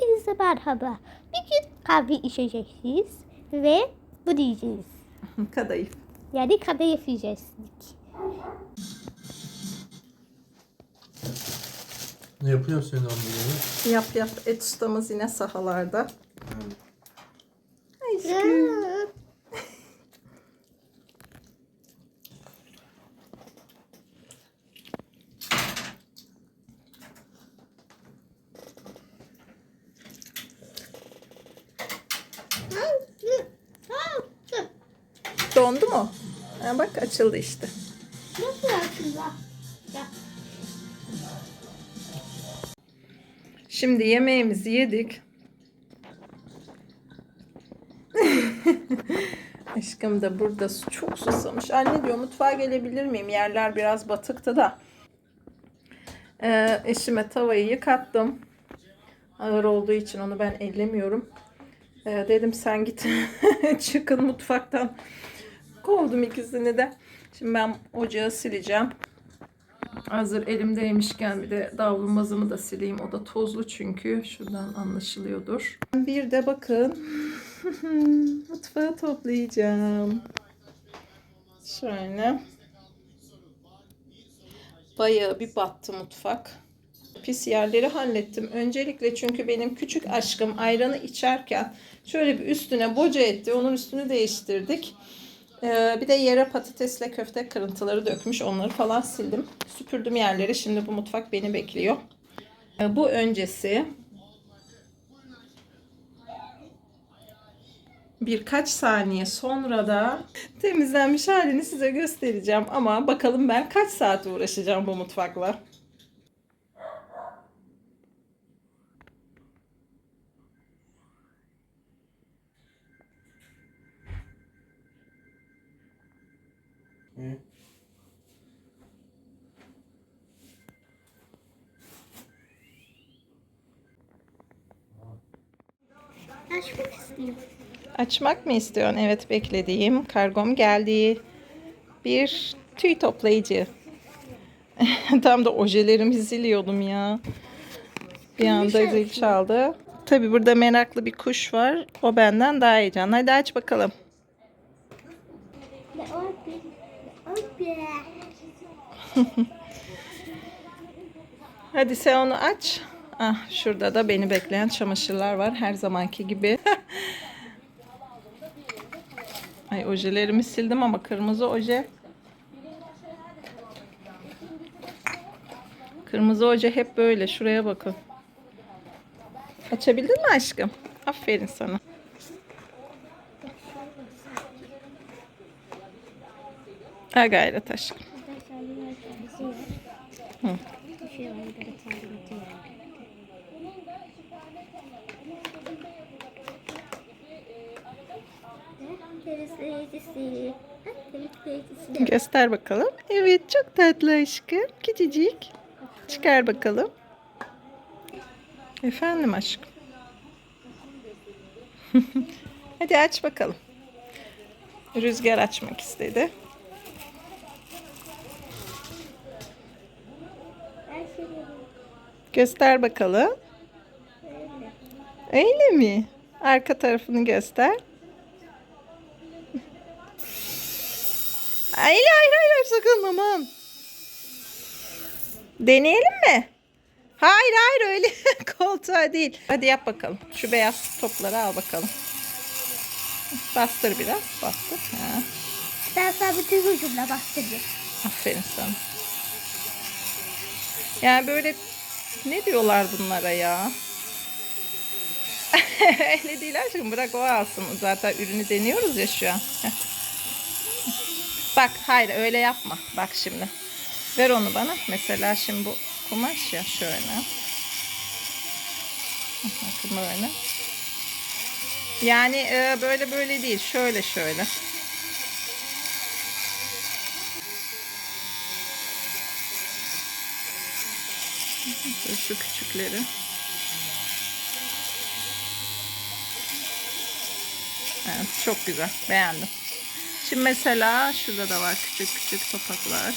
Hepinize merhaba. Bir gün kahve içeceksiniz ve bu diyeceğiz. Kadayıf. Yani kadayıf yiyeceksiniz. Ne yapıyorsun sen hamburgeri? Yap yap et ustamız yine sahalarda. Aşkım. Dondu mu? Ha, bak açıldı işte. Nasıl aslında? Şimdi yemeğimizi yedik. Aşkım da burada su- çok susamış. Anne diyor mutfağa gelebilir miyim? Yerler biraz batıktı da. Ee, eşime tavayı yıkattım. Ağır olduğu için onu ben ellemiyorum. Ee, dedim sen git çıkın mutfaktan. Kovdum ikisini de. Şimdi ben ocağı sileceğim. Hazır elimdeymişken bir de davlumbazımı da sileyim. O da tozlu çünkü. Şuradan anlaşılıyordur. Bir de bakın. Mutfağı toplayacağım. Şöyle. Bayağı bir battı mutfak. Pis yerleri hallettim. Öncelikle çünkü benim küçük aşkım ayranı içerken şöyle bir üstüne boca etti. Onun üstünü değiştirdik. Ee, bir de yere patatesle köfte kırıntıları dökmüş. Onları falan sildim. Süpürdüm yerleri. Şimdi bu mutfak beni bekliyor. Ee, bu öncesi. Birkaç saniye sonra da temizlenmiş halini size göstereceğim. Ama bakalım ben kaç saat uğraşacağım bu mutfakla. Ne? Açmak istiyorum. Açmak mı istiyorsun? Evet beklediğim kargom geldi. Bir tüy toplayıcı. Tam da ojelerimi siliyordum ya. Bir anda zil çaldı. Tabi burada meraklı bir kuş var. O benden daha heyecanlı. Hadi aç bakalım. Hadi sen onu aç. Ah, şurada da beni bekleyen çamaşırlar var. Her zamanki gibi. Ay ojelerimi sildim ama kırmızı oje. Kırmızı oje hep böyle. Şuraya bakın. Açabildin mi aşkım? Aferin sana. Ha gayret aşkım. Hı. Göster bakalım. Evet çok tatlı aşkım. Küçücük. Çıkar bakalım. Efendim aşkım. Hadi aç bakalım. Rüzgar açmak istedi. Göster bakalım. Öyle mi? Arka tarafını göster. Hayır hayır hayır sakın aman. Deneyelim mi? Hayır hayır öyle koltuğa değil. Hadi yap bakalım. Şu beyaz topları al bakalım. Bastır biraz. Bastır. Ha. Ben sana bütün ucumla bastırdım. Aferin sana. Yani böyle ne diyorlar bunlara ya? Öyle değil aşkım bırak o alsın. Zaten ürünü deniyoruz ya şu an. Bak hayır öyle yapma. Bak şimdi. Ver onu bana. Mesela şimdi bu kumaş ya şöyle. Bakın böyle. Yani e, böyle böyle değil. Şöyle şöyle. Şu küçükleri. Evet, çok güzel. Beğendim. Şimdi mesela şurada da var küçük küçük topaklar.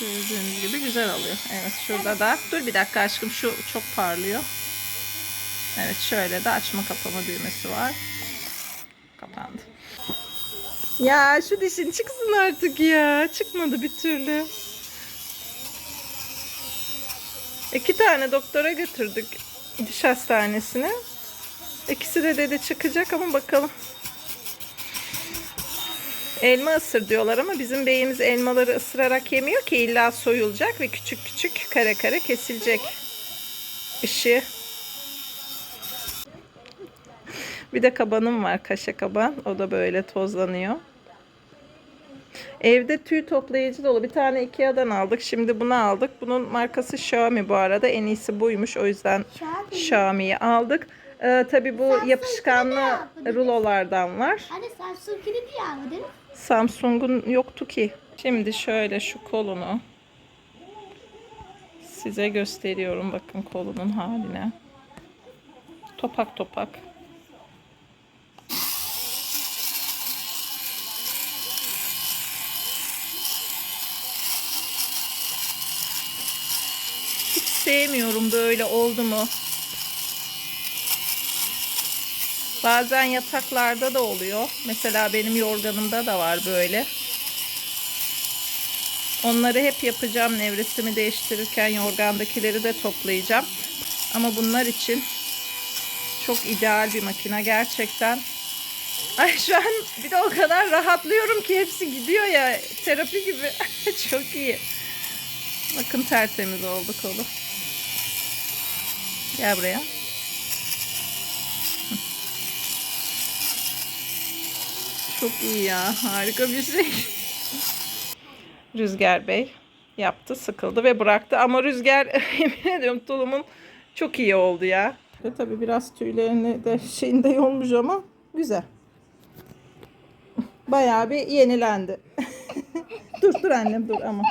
Gördüğünüz gibi güzel oluyor. Evet şurada da. Dur bir dakika aşkım şu çok parlıyor. Evet şöyle de açma kapama düğmesi var. Kapandı. Ya şu dişin çıksın artık ya. Çıkmadı bir türlü. İki tane doktora götürdük diş hastanesine. İkisi de dedi çıkacak ama bakalım. Elma ısır diyorlar ama bizim beyimiz elmaları ısırarak yemiyor ki illa soyulacak ve küçük küçük kare kare kesilecek. Işığı. Bir de kabanım var kaşa kaban. O da böyle tozlanıyor. Evde tüy toplayıcı dolu. Bir tane Ikea'dan aldık. Şimdi bunu aldık. Bunun markası Xiaomi bu arada. En iyisi buymuş. O yüzden Xiaomi. Xiaomi'yi aldık. Ee, tabii bu yapışkanlı rulolardan var. Hani Samsung kilidi ya değil mi? Samsung'un yoktu ki. Şimdi şöyle şu kolunu size gösteriyorum. Bakın kolunun haline. Topak topak. Hiç sevmiyorum böyle oldu mu? Bazen yataklarda da oluyor. Mesela benim yorganımda da var böyle. Onları hep yapacağım. Nevresimi değiştirirken yorgandakileri de toplayacağım. Ama bunlar için çok ideal bir makine gerçekten. Ay şu an bir de o kadar rahatlıyorum ki hepsi gidiyor ya. Terapi gibi. çok iyi. Bakın tertemiz oldu kolu. Gel buraya. Çok iyi ya. Harika bir şey. Rüzgar Bey yaptı, sıkıldı ve bıraktı. Ama Rüzgar yemin ediyorum tulumun çok iyi oldu ya. Ve tabii biraz tüylerini de şeyinde yolmuş ama güzel. Bayağı bir yenilendi. dur dur annem dur ama.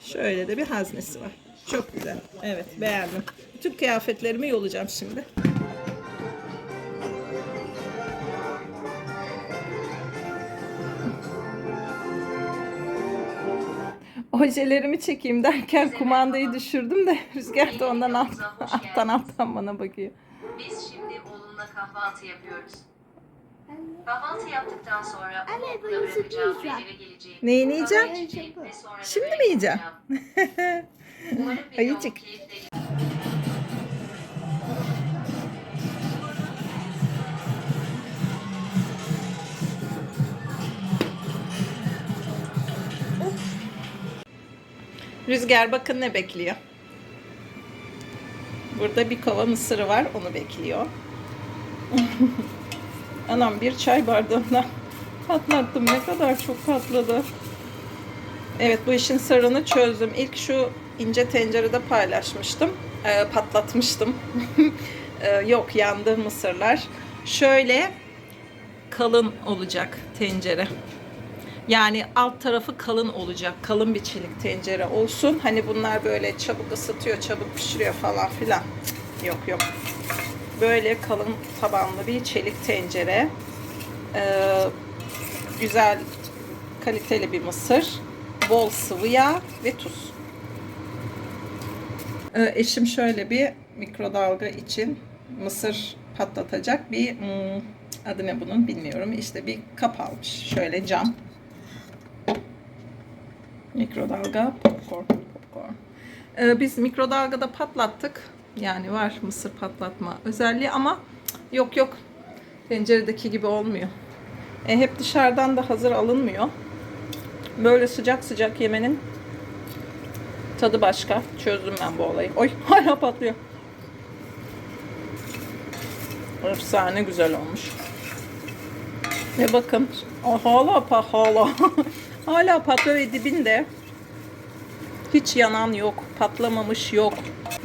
Şöyle de bir haznesi var. Çok güzel. Evet beğendim. Bütün kıyafetlerimi yolacağım şimdi. Ojelerimi çekeyim derken kumandayı düşürdüm de Rüzgar da ondan alt, alttan alttan bana bakıyor. Biz şimdi oğlunla kahvaltı yapıyoruz. Kahvaltı yaptıktan sonra bu bırakacağım ve yiyeceğim. eve geleceğim. Neyini yiyeceğim? Şimdi mi yiyeceğim? Ayıcık. Rüzgar bakın ne bekliyor. Burada bir kova mısırı var. Onu bekliyor. Anam bir çay bardağından patlattım. Ne kadar çok patladı. Evet bu işin sırrını çözdüm. İlk şu ince tencerede paylaşmıştım. Ee, patlatmıştım. Ee, yok yandı mısırlar. Şöyle kalın olacak tencere. Yani alt tarafı kalın olacak. Kalın bir çelik tencere olsun. Hani bunlar böyle çabuk ısıtıyor, çabuk pişiriyor falan filan. Yok yok. Böyle kalın tabanlı bir çelik tencere. Ee, güzel kaliteli bir mısır. Bol sıvı yağ ve tuz. Ee, eşim şöyle bir mikrodalga için mısır patlatacak bir hmm, adı ne bunun bilmiyorum. İşte bir kap almış. Şöyle cam. Mikrodalga popcorn. popcorn. Ee, biz mikrodalgada patlattık. Yani var mısır patlatma özelliği ama yok yok tenceredeki gibi olmuyor. E, hep dışarıdan da hazır alınmıyor. Böyle sıcak sıcak yemenin tadı başka. Çözdüm ben bu olayı. Oy hala patlıyor. Efsane güzel olmuş. Ve bakın hala pa hala hala patlıyor ve dibinde hiç yanan yok, patlamamış yok.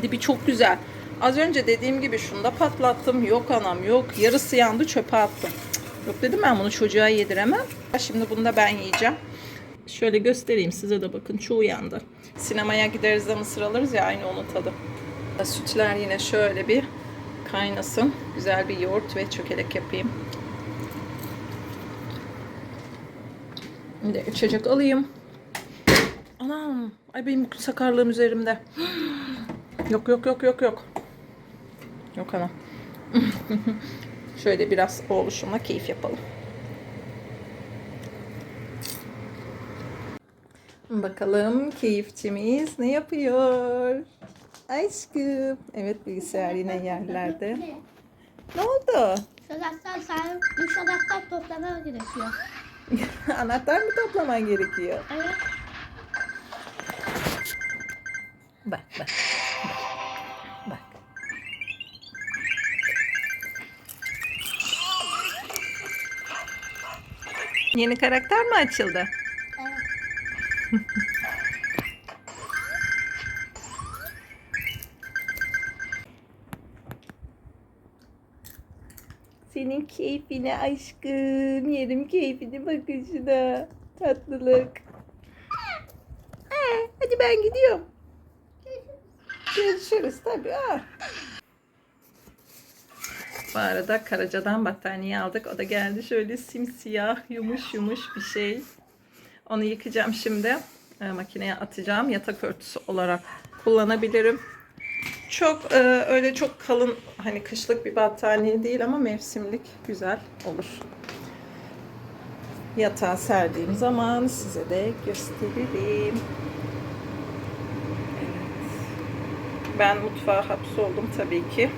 Dibi çok güzel. Az önce dediğim gibi şunu da patlattım. Yok anam yok. Yarısı yandı çöpe attım. Yok dedim ben bunu çocuğa yediremem. Şimdi bunu da ben yiyeceğim. Şöyle göstereyim size de bakın çoğu yandı. Sinemaya gideriz de mısır alırız ya aynı onun tadı. Sütler yine şöyle bir kaynasın. Güzel bir yoğurt ve çökelek yapayım. Bir de içecek alayım. Anam. Ay benim sakarlığım üzerimde. Yok yok yok yok yok. Yok anam. Şöyle biraz oğluşumla keyif yapalım. Bakalım keyifçimiz ne yapıyor? Aşkım. Evet bilgisayar yine yerlerde. Ne oldu? Sokaktan bu sokaktan toplamaya gerekiyor. Anahtar mı toplaman gerekiyor? Evet. Bak bak. Bak. Yeni karakter mi açıldı? Evet. Senin keyfine aşkım. Yerim keyfini bakışına. Tatlılık. Ee, hadi ben gidiyorum. Görüşürüz tabii. Bu arada Karaca'dan battaniye aldık. O da geldi şöyle simsiyah, yumuş yumuş bir şey. Onu yıkayacağım şimdi. Ee, makineye atacağım. Yatak örtüsü olarak kullanabilirim. Çok e, öyle çok kalın hani kışlık bir battaniye değil ama mevsimlik güzel olur. Yatağa serdiğim zaman size de gösteririm. Evet. Ben mutfağa hapsoldum tabii ki.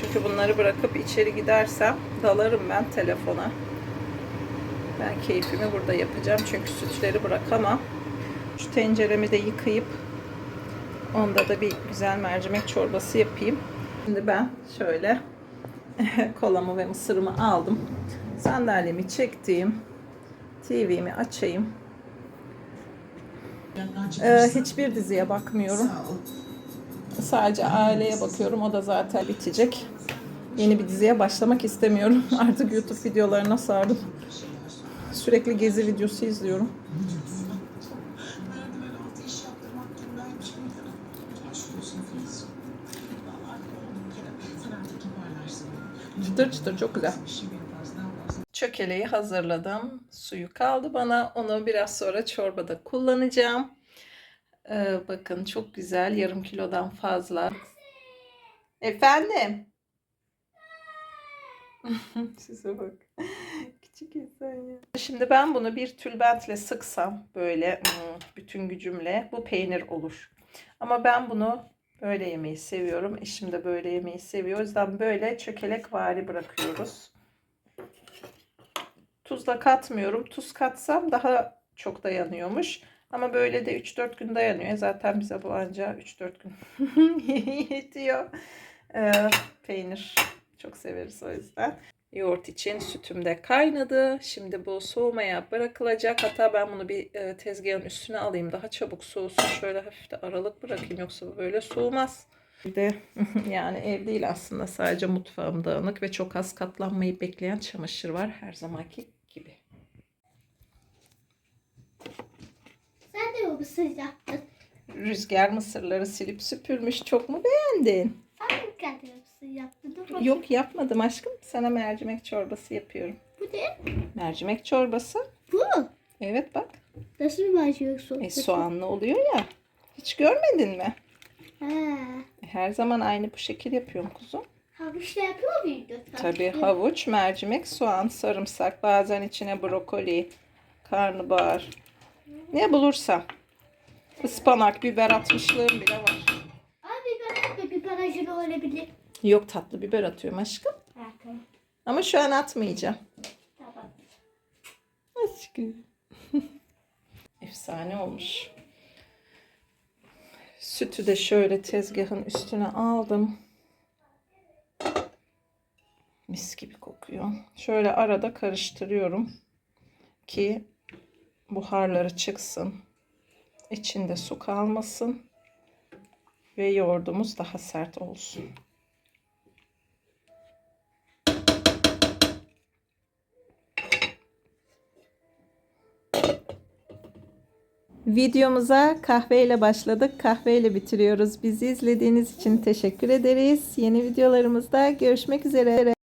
Çünkü bunları bırakıp içeri gidersem dalarım ben telefona. Ben keyfimi burada yapacağım çünkü sütleri bırakamam. Şu tenceremi de yıkayıp Onda da bir güzel mercimek çorbası yapayım. Şimdi ben şöyle kolamı ve mısırımı aldım. Sandalyemi çektiğim TV'mi açayım. Ee, hiçbir diziye bakmıyorum. Sadece aileye bakıyorum. O da zaten bitecek. Yeni bir diziye başlamak istemiyorum. Artık YouTube videolarına sardım. Sürekli gezi videosu izliyorum. Çıtır çıtır çok güzel. Çökeleği hazırladım. Suyu kaldı bana. Onu biraz sonra çorbada kullanacağım. Ee, bakın çok güzel. Yarım kilodan fazla. Efendim? Size bak. Küçük insan ya. Şimdi ben bunu bir tülbentle sıksam böyle hmm, bütün gücümle bu peynir olur. Ama ben bunu böyle yemeyi seviyorum. Eşim de böyle yemeyi seviyor. O yüzden böyle çökelek vari bırakıyoruz. Tuz da katmıyorum. Tuz katsam daha çok dayanıyormuş. Ama böyle de 3-4 gün dayanıyor. Zaten bize bu anca 3-4 gün yetiyor. Ee, peynir çok severiz o yüzden. Yoğurt için sütüm de kaynadı. Şimdi bu soğumaya bırakılacak. Hatta ben bunu bir e, tezgahın üstüne alayım. Daha çabuk soğusun. Şöyle hafif de aralık bırakayım. Yoksa böyle soğumaz. Bir de yani ev değil aslında. Sadece mutfağım dağınık ve çok az katlanmayı bekleyen çamaşır var. Her zamanki gibi. Sen de bu mısır yaptın. Rüzgar mısırları silip süpürmüş. Çok mu beğendin? Sen mi mısır yaptın? Bakayım. Yok yapmadım aşkım. Sana mercimek çorbası yapıyorum. Bu ne? Mercimek çorbası. Bu mu? Evet bak. Nasıl bir mercimek sosu? E, soğanlı oluyor ya. Hiç görmedin mi? He. E, Her zaman aynı bu şekil yapıyorum kuzum. Havuçla yapıyor muydu? Tabii havuç, mercimek, soğan, sarımsak, bazen içine brokoli, karnabahar. Ne bulursam. Ispanak, biber atmışlığım bile var. Abi biber, biber acılı olabilir. Yok tatlı biber atıyorum aşkım. Tamam. Ama şu an atmayacağım. Tamam. Aşkım. Efsane olmuş. Sütü de şöyle tezgahın üstüne aldım. Mis gibi kokuyor. Şöyle arada karıştırıyorum ki buharları çıksın. İçinde su kalmasın ve yoğurdumuz daha sert olsun. Videomuza kahveyle başladık. Kahveyle bitiriyoruz. Bizi izlediğiniz için teşekkür ederiz. Yeni videolarımızda görüşmek üzere.